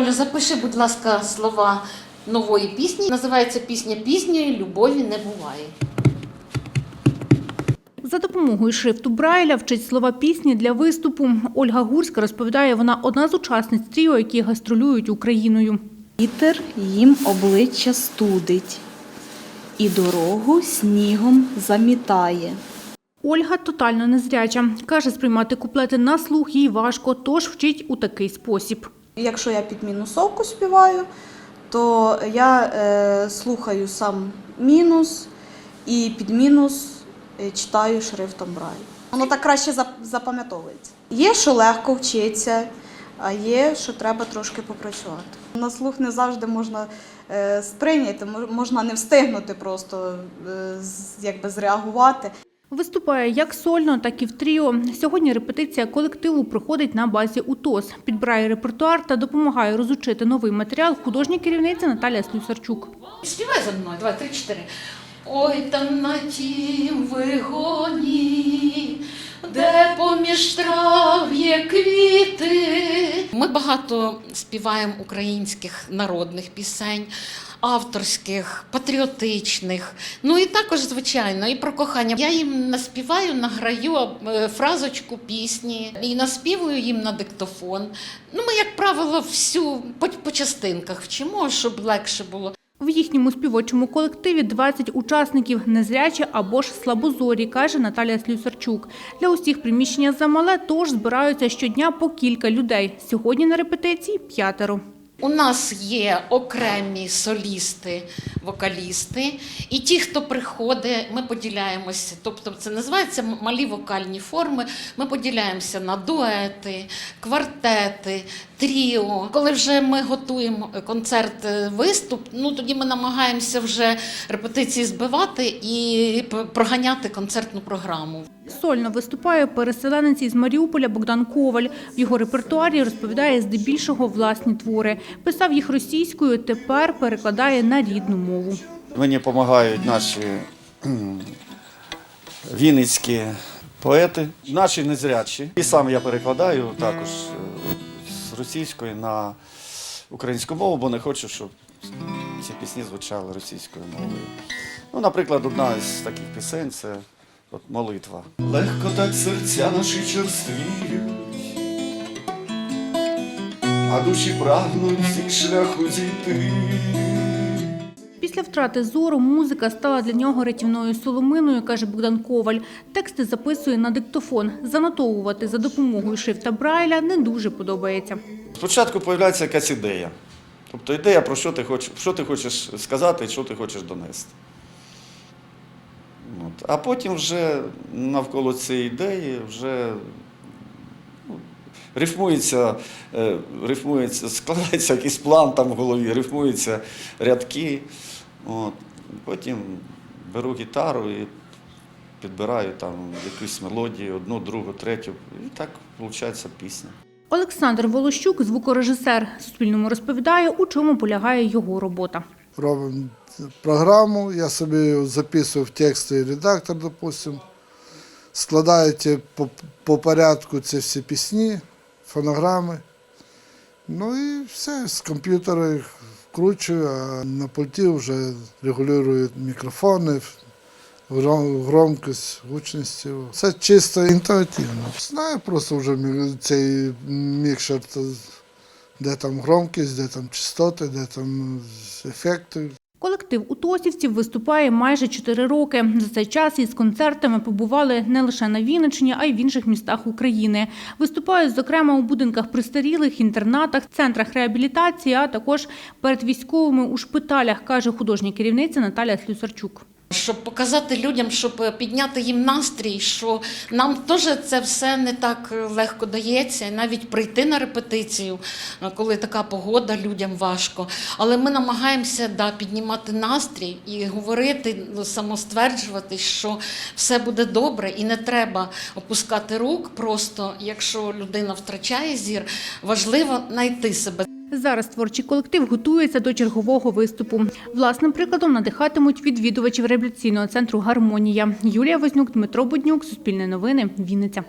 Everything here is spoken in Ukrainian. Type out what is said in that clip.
Оля, запиши, будь ласка, слова нової пісні. Називається пісня Пізньої любові не буває. За допомогою шрифту Брайля вчить слова пісні для виступу. Ольга Гурська розповідає, вона одна з учасниць тріо, які гастролюють Україною. Вітер їм обличчя студить, і дорогу снігом замітає. Ольга тотально незряча. Каже, сприймати куплети на слух їй важко, тож вчить у такий спосіб. Якщо я під мінусовку співаю, то я е, слухаю сам мінус і під мінус е, читаю шрифтом Брайль. Воно так краще запам'ятовується. Є, що легко вчиться, а є, що треба трошки попрацювати. На слух не завжди можна е, сприйняти, можна не встигнути просто е, якби зреагувати. Виступає як сольно, так і в тріо. Сьогодні репетиція колективу проходить на базі УТОС. Підбирає репертуар та допомагає розучити новий матеріал художня керівниця Наталя Слюсарчук. Співай за мною, давай, три-чотири. Ой, там на тім вигоні, де поміж трав є квіти. Ми багато співаємо українських народних пісень, авторських, патріотичних. Ну і також, звичайно, і про кохання. Я їм наспіваю, награю е, фразочку пісні і наспівую їм на диктофон. Ну, ми, як правило, всю по, по частинках вчимо, щоб легше було. В їхньому співочому колективі 20 учасників незрячі або ж слабозорі, каже Наталя Слюсарчук. Для усіх приміщення замале, тож збираються щодня по кілька людей. Сьогодні на репетиції п'ятеро. У нас є окремі солісти, вокалісти, і ті, хто приходить, ми поділяємося. Тобто, це називається малі вокальні форми. Ми поділяємося на дуети, квартети, тріо. Коли вже ми готуємо концерт, е, виступ, ну тоді ми намагаємося вже репетиції збивати і проганяти концертну програму. Сольно виступає переселенець із Маріуполя Богдан Коваль. В його репертуарі розповідає здебільшого власні твори. Писав їх російською, тепер перекладає на рідну мову. Мені допомагають наші вінницькі поети, наші незрячі. І сам я перекладаю також е, з російської на українську мову, бо не хочу, щоб ці пісні звучали російською мовою. Ну, наприклад, одна із таких пісень це от молитва. Легко так серця наші черствіють, а душі прагнуть зі шляху зійти. Після втрати зору музика стала для нього рятівною соломиною, каже Богдан Коваль. Тексти записує на диктофон. Занотовувати за допомогою шрифта Брайля не дуже подобається. Спочатку з'являється якась ідея. Тобто ідея про що ти хочеш, що ти хочеш сказати і що ти хочеш донести. От. А потім вже навколо цієї ідеї вже ну, рифмується, е, рифмується, складається якийсь план там в голові, рифмуються рядки. От. Потім беру гітару і підбираю там якусь мелодію, одну, другу, третю. І так виходить пісня. Олександр Волощук, звукорежисер, Суспільному розповідає, у чому полягає його робота. Робимо програму, я собі записую в тексти редактор, допустим, складаю ті по, по порядку ці всі пісні, фонограми. Ну і все, з комп'ютера їх вкручую, а на пульті вже регулюю мікрофони, гром- громкость, гучність. Це чисто інтуїтивно. Знаю просто вже цей мікшер, де там громкість, де там частоти, де там ефекти. Колектив утосівців виступає майже чотири роки. За цей час із концертами побували не лише на Вінниччині, а й в інших містах України. Виступають, зокрема, у будинках престарілих, інтернатах, центрах реабілітації, а також перед військовими у шпиталях, каже художня керівниця Наталя Слюсарчук. Щоб показати людям, щоб підняти їм настрій, що нам теж це все не так легко дається, і навіть прийти на репетицію, коли така погода, людям важко. Але ми намагаємося да, піднімати настрій і говорити, ну, самостверджувати, що все буде добре, і не треба опускати рук. Просто якщо людина втрачає зір, важливо знайти себе. Зараз творчий колектив готується до чергового виступу. Власним прикладом надихатимуть відвідувачів реабілітаційного центру Гармонія. Юлія Вознюк, Дмитро Буднюк, Суспільне новини, Вінниця.